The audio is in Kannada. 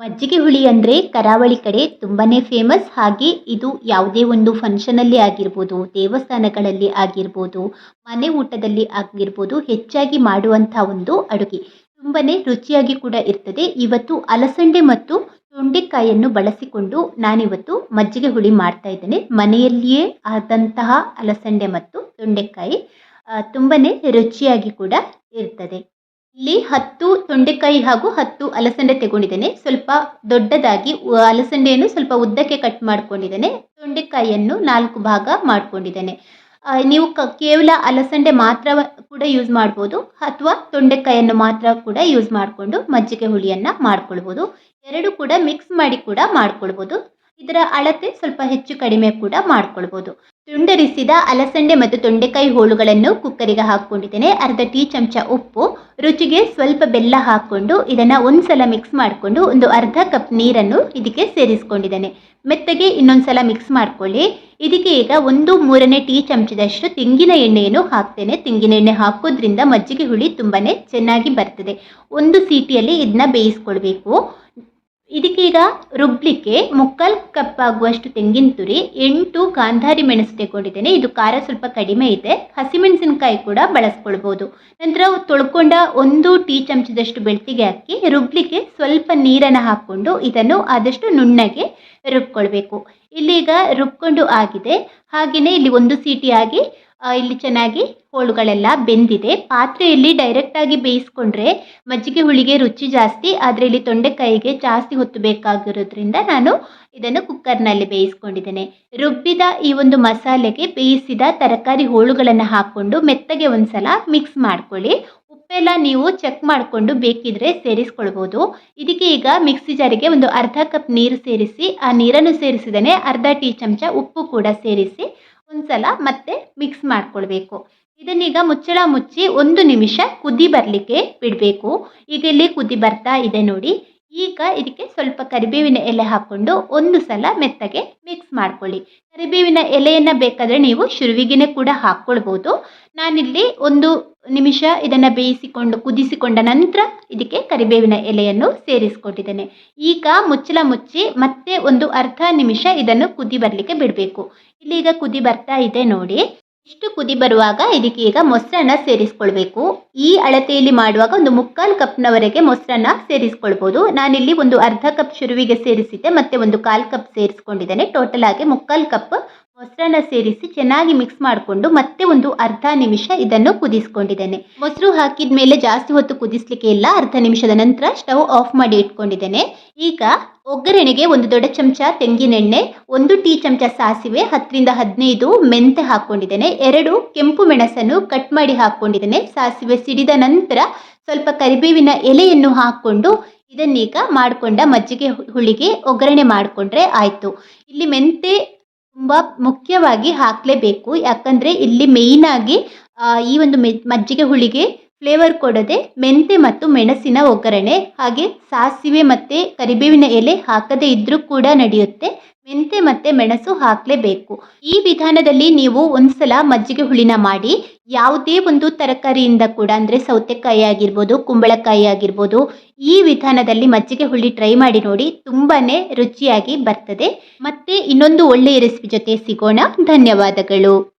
ಮಜ್ಜಿಗೆ ಹುಳಿ ಅಂದರೆ ಕರಾವಳಿ ಕಡೆ ತುಂಬಾ ಫೇಮಸ್ ಹಾಗೆ ಇದು ಯಾವುದೇ ಒಂದು ಫಂಕ್ಷನಲ್ಲಿ ಆಗಿರ್ಬೋದು, ದೇವಸ್ಥಾನಗಳಲ್ಲಿ ಆಗಿರ್ಬೋದು, ಮನೆ ಊಟದಲ್ಲಿ ಆಗಿರ್ಬೋದು, ಹೆಚ್ಚಾಗಿ ಮಾಡುವಂಥ ಒಂದು ಅಡುಗೆ. ತುಂಬಾ ರುಚಿಯಾಗಿ ಕೂಡ ಇರ್ತದೆ. ಇವತ್ತು ಅಲಸಂಡೆ ಮತ್ತು ತೊಂಡೆಕಾಯನ್ನು ಬಳಸಿಕೊಂಡು ನಾನಿವತ್ತು ಮಜ್ಜಿಗೆ ಹುಳಿ ಮಾಡ್ತಾ ಇದ್ದೇನೆ. ಮನೆಯಲ್ಲಿಯೇ ಆದಂತಹ ಅಲಸಂಡೆ ಮತ್ತು ತೊಂಡೆಕಾಯಿ ತುಂಬಾ ರುಚಿಯಾಗಿ ಕೂಡ ಇರ್ತದೆ. ಇಲ್ಲಿ ಹತ್ತು ತೊಂಡೆಕಾಯಿ ಹಾಗೂ ಹತ್ತು ಅಲಸಂಡೆ ತಗೊಂಡಿದ್ದೇನೆ. ಸ್ವಲ್ಪ ದೊಡ್ಡದಾಗಿ ಅಲಸಂಡೆಯನ್ನು ಸ್ವಲ್ಪ ಉದ್ದಕ್ಕೆ ಕಟ್ ಮಾಡ್ಕೊಂಡಿದ್ದೇನೆ. ತೊಂಡೆಕಾಯಿಯನ್ನು ನಾಲ್ಕು ಭಾಗ ಮಾಡ್ಕೊಂಡಿದ್ದೇನೆ. ನೀವು ಕೇವಲ ಅಲಸಂಡೆ ಮಾತ್ರ ಕೂಡ ಯೂಸ್ ಮಾಡ್ಬೋದು. ಅಥವಾ ತೊಂಡೆಕಾಯಿಯನ್ನು ಮಾತ್ರ ಕೂಡ ಯೂಸ್ ಮಾಡಿಕೊಂಡು ಮಜ್ಜಿಗೆ ಹುಳಿಯನ್ನು ಮಾಡ್ಕೊಳ್ಬೋದು. ಎರಡು ಕೂಡ ಮಿಕ್ಸ್ ಮಾಡಿ ಕೂಡ ಮಾಡ್ಕೊಳ್ಬೋದು. ಇದರ ಅಳತೆ ಸ್ವಲ್ಪ ಹೆಚ್ಚು ಕಡಿಮೆ ಕೂಡ ಮಾಡ್ಕೊಳ್ಬೋದು. ತುಂಡರಿಸಿದ ಅಲಸಂಡೆ ಮತ್ತು ತೊಂಡೆಕಾಯಿ ಹೋಳುಗಳನ್ನು ಕುಕ್ಕರಿಗೆ ಹಾಕ್ಕೊಂಡಿದ್ದೇನೆ. ಅರ್ಧ ಟೀ ಚಮಚ ಉಪ್ಪು, ರುಚಿಗೆ ಸ್ವಲ್ಪ ಬೆಲ್ಲ ಹಾಕ್ಕೊಂಡು ಇದನ್ನು ಒಂದ್ಸಲ ಮಿಕ್ಸ್ ಮಾಡಿಕೊಂಡು ಒಂದು ಅರ್ಧ ಕಪ್ ನೀರನ್ನು ಇದಕ್ಕೆ ಸೇರಿಸ್ಕೊಂಡಿದ್ದೇನೆ. ಮೆತ್ತಗೆ ಇನ್ನೊಂದ್ಸಲ ಮಿಕ್ಸ್ ಮಾಡ್ಕೊಳ್ಳಿ. ಇದಕ್ಕೆ ಈಗ ಒಂದು ಮೂರನೇ ಟೀ ಚಮಚದಷ್ಟು ತೆಂಗಿನ ಎಣ್ಣೆಯನ್ನು ಹಾಕ್ತೇನೆ. ತೆಂಗಿನ ಎಣ್ಣೆ ಹಾಕೋದ್ರಿಂದ ಮಜ್ಜಿಗೆ ಹುಳಿ ತುಂಬಾ ಚೆನ್ನಾಗಿ ಬರ್ತದೆ. ಒಂದು ಸೀಟಿಯಲ್ಲಿ ಇದನ್ನ ಬೇಯಿಸ್ಕೊಳ್ಬೇಕು. ಇದಕ್ಕೀಗ ರುಬ್ಲಿಕ್ಕೆ ಮುಕ್ಕಲ್ ಕಪ್ ಆಗುವಷ್ಟು ತೆಂಗಿನ ತುರಿ, ಎಂಟು ಗಾಂಧಾರಿ ಮೆಣಸು ತೆಗೊಂಡಿದ್ದೇನೆ ಇದು ಖಾರ ಸ್ವಲ್ಪ ಕಡಿಮೆ ಇದೆ. ಹಸಿಮೆಣಸಿನಕಾಯಿ ಕೂಡ ಬಳಸ್ಕೊಳ್ಬೋದು. ನಂತರ ತೊಳ್ಕೊಂಡ ಒಂದು ಟೀ ಚಮಚದಷ್ಟು ಬೆಳ್ತಿಗೆ ಹಾಕಿ ರುಬ್ಲಿಕ್ಕೆ ಸ್ವಲ್ಪ ನೀರನ್ನು ಹಾಕ್ಕೊಂಡು ಇದನ್ನು ಆದಷ್ಟು ನುಣ್ಣಗೆ ರುಬ್ಕೊಳ್ಬೇಕು. ಇಲ್ಲೀಗ ರುಬ್ಕೊಂಡು ಆಗಿದೆ. ಹಾಗೆಯೇ ಇಲ್ಲಿ ಒಂದು ಸೀಟಿಯಾಗಿ ಇಲ್ಲಿ ಚೆನ್ನಾಗಿ ಹೋಳುಗಳೆಲ್ಲ ಬೆಂದಿದೆ. ಪಾತ್ರೆಯಲ್ಲಿ ಡೈರೆಕ್ಟಾಗಿ ಬೇಯಿಸ್ಕೊಂಡ್ರೆ ಮಜ್ಜಿಗೆ ಹುಳಿಗೆ ರುಚಿ ಜಾಸ್ತಿ, ಆದರೆ ಇಲ್ಲಿ ತೊಂಡೆಕಾಯಿಗೆ ಜಾಸ್ತಿ ಹೊತ್ತು ಬೇಕಾಗಿರೋದ್ರಿಂದ ನಾನು ಇದನ್ನು ಕುಕ್ಕರ್ನಲ್ಲಿ ಬೇಯಿಸ್ಕೊಂಡಿದ್ದೇನೆ. ರುಬ್ಬಿದ ಈ ಒಂದು ಮಸಾಲೆಗೆ ಬೇಯಿಸಿದ ತರಕಾರಿ ಹೋಳುಗಳನ್ನು ಹಾಕ್ಕೊಂಡು ಮೆತ್ತಗೆ ಒಂದ್ಸಲ ಮಿಕ್ಸ್ ಮಾಡ್ಕೊಳ್ಳಿ. ಉಪ್ಪೆಲ್ಲ ನೀವು ಚೆಕ್ ಮಾಡಿಕೊಂಡು ಬೇಕಿದ್ರೆ ಸೇರಿಸ್ಕೊಳ್ಬೋದು. ಇದಕ್ಕೆ ಈಗ ಮಿಕ್ಸಿ ಜಾರಿಗೆ ಒಂದು ಅರ್ಧ ಕಪ್ ನೀರು ಸೇರಿಸಿ, ಆ ನೀರನ್ನು ಸೇರಿಸಿದನೆ ಅರ್ಧ ಟೀ ಚಮಚ ಉಪ್ಪು ಕೂಡ ಸೇರಿಸಿ. ಒಂದ್ಸಲ ಮತ್ತೆ ಮಿಕ್ಸ್ ಮಾಡ್ಕೊಳ್ಬೇಕು. ಇದನ್ನೀಗ ಮುಚ್ಚಳ ಮುಚ್ಚಿ ಒಂದು ನಿಮಿಷ ಕುದಿ ಬರಲಿಕ್ಕೆ ಬಿಡಬೇಕು. ಈಗ ಇಲ್ಲಿ ಕುದಿ ಬರ್ತಾ ಇದೆ ನೋಡಿ. ಈಗ ಇದಕ್ಕೆ ಸ್ವಲ್ಪ ಕರಿಬೇವಿನ ಎಲೆ ಹಾಕ್ಕೊಂಡು ಒಂದು ಸಲ ಮೆತ್ತಗೆ ಮಿಕ್ಸ್ ಮಾಡ್ಕೊಳ್ಳಿ. ಕರಿಬೇವಿನ ಎಲೆಯನ್ನು ಬೇಕಾದರೆ ನೀವು ಶುರುವಿಗೆನೆ ಕೂಡ ಹಾಕ್ಕೊಳ್ಬೋದು. ನಾನಿಲ್ಲಿ ಒಂದು ನಿಮಿಷ ಇದನ್ನು ಬೇಯಿಸಿಕೊಂಡು ಕುದಿಸಿಕೊಂಡ ನಂತರ ಇದಕ್ಕೆ ಕರಿಬೇವಿನ ಎಲೆಯನ್ನು ಸೇರಿಸ್ಕೊಟ್ಟಿದ್ದೇನೆ. ಈಗ ಮುಚ್ಚಳ ಮುಚ್ಚಿ ಮತ್ತೆ ಒಂದು ಅರ್ಧ ನಿಮಿಷ ಇದನ್ನು ಕುದಿ ಬರಲಿಕ್ಕೆ ಬಿಡಬೇಕು. ಇಲ್ಲಿ ಈಗ ಕುದಿ ಬರ್ತಾ ಇದೆ ನೋಡಿ. ಇಷ್ಟು ಕುದಿ ಬರುವಾಗ ಇದಕ್ಕೆ ಈಗ ಮೊಸರನ್ನ ಸೇರಿಸ್ಕೊಳ್ಬೇಕು. ಈ ಅಳತೆಯಲ್ಲಿ ಮಾಡುವಾಗ ಒಂದು ಮುಕ್ಕಾಲು ಕಪ್ನವರೆಗೆ ಮೊಸರನ್ನ ಸೇರಿಸ್ಕೊಳ್ಬೋದು. ನಾನಿಲ್ಲಿ ಒಂದು ಅರ್ಧ ಕಪ್ ಶುರುವಿಗೆ ಸೇರಿಸಿದ್ದೆ, ಮತ್ತೆ ಒಂದು ಕಾಲು ಕಪ್ ಸೇರಿಸ್ಕೊಂಡಿದ್ದೇನೆ. ಟೋಟಲ್ ಆಗಿ ಮುಕ್ಕಾಲು ಕಪ್ ಮೊಸರನ್ನ ಸೇರಿಸಿ ಚೆನ್ನಾಗಿ ಮಿಕ್ಸ್ ಮಾಡಿಕೊಂಡು ಮತ್ತೆ ಒಂದು ಅರ್ಧ ನಿಮಿಷ ಇದನ್ನು ಕುದಿಸ್ಕೊಂಡಿದ್ದೇನೆ. ಮೊಸರು ಹಾಕಿದ ಮೇಲೆ ಜಾಸ್ತಿ ಹೊತ್ತು ಕುದಿಸ್ಲಿಕ್ಕೆ ಇಲ್ಲ, ಅರ್ಧ ನಿಮಿಷದ ನಂತರ ಸ್ಟವ್ ಆಫ್ ಮಾಡಿ ಇಟ್ಕೊಂಡಿದ್ದೇನೆ. ಈಗ ಒಗ್ಗರಣೆಗೆ ಒಂದು ದೊಡ್ಡ ಚಮಚ ತೆಂಗಿನೆಣ್ಣೆ, ಒಂದು ಟೀ ಚಮಚ ಸಾಸಿವೆ, ಹತ್ತರಿಂದ ಹದಿನೈದು ಮೆಂತೆ ಹಾಕೊಂಡಿದ್ದೇನೆ. ಎರಡು ಕೆಂಪು ಮೆಣಸನ್ನು ಕಟ್ ಮಾಡಿ ಹಾಕೊಂಡಿದ್ದೇನೆ. ಸಾಸಿವೆ ಸಿಡಿದ ನಂತರ ಸ್ವಲ್ಪ ಕರಿಬೇವಿನ ಎಲೆಯನ್ನು ಹಾಕ್ಕೊಂಡು ಇದನ್ನೀಗ ಮಾಡಿಕೊಂಡ ಮಜ್ಜಿಗೆ ಹುಳಿಗೆ ಒಗ್ಗರಣೆ ಮಾಡಿಕೊಂಡ್ರೆ ಆಯಿತು. ಇಲ್ಲಿ ಮೆಂತೆ ತುಂಬ ಮುಖ್ಯವಾಗಿ ಹಾಕಲೇಬೇಕು. ಯಾಕಂದರೆ ಇಲ್ಲಿ ಮೇಯ್ನಾಗಿ ಈ ಒಂದು ಮಜ್ಜಿಗೆ ಹುಳಿಗೆ ಫ್ಲೇವರ್ ಕೊಡದೆ ಮೆಂತೆ ಮತ್ತು ಮೆಣಸಿನ ಒಗ್ಗರಣೆ, ಹಾಗೆ ಸಾಸಿವೆ ಮತ್ತು ಕರಿಬೇವಿನ ಎಲೆ ಹಾಕದೇ ಇದ್ದರೂ ಕೂಡ ನಡೆಯುತ್ತೆ. ಮೆಂತೆ ಮತ್ತೆ ಮೆಣಸು ಹಾಕಲೇಬೇಕು. ಈ ವಿಧಾನದಲ್ಲಿ ನೀವು ಒಂದ್ಸಲ ಮಜ್ಜಿಗೆ ಹುಳಿನ ಮಾಡಿ, ಯಾವುದೇ ಒಂದು ತರಕಾರಿಯಿಂದ ಕೂಡ, ಅಂದರೆ ಸೌತೆಕಾಯಿ ಆಗಿರ್ಬೋದು, ಕುಂಬಳಕಾಯಿ ಆಗಿರ್ಬೋದು, ಈ ವಿಧಾನದಲ್ಲಿ ಮಜ್ಜಿಗೆ ಹುಳಿ ಟ್ರೈ ಮಾಡಿ ನೋಡಿ ತುಂಬಾ ರುಚಿಯಾಗಿ ಬರ್ತದೆ. ಮತ್ತೆ ಇನ್ನೊಂದು ಒಳ್ಳೆಯ ರೆಸಿಪಿ ಜೊತೆ ಸಿಗೋಣ. ಧನ್ಯವಾದಗಳು.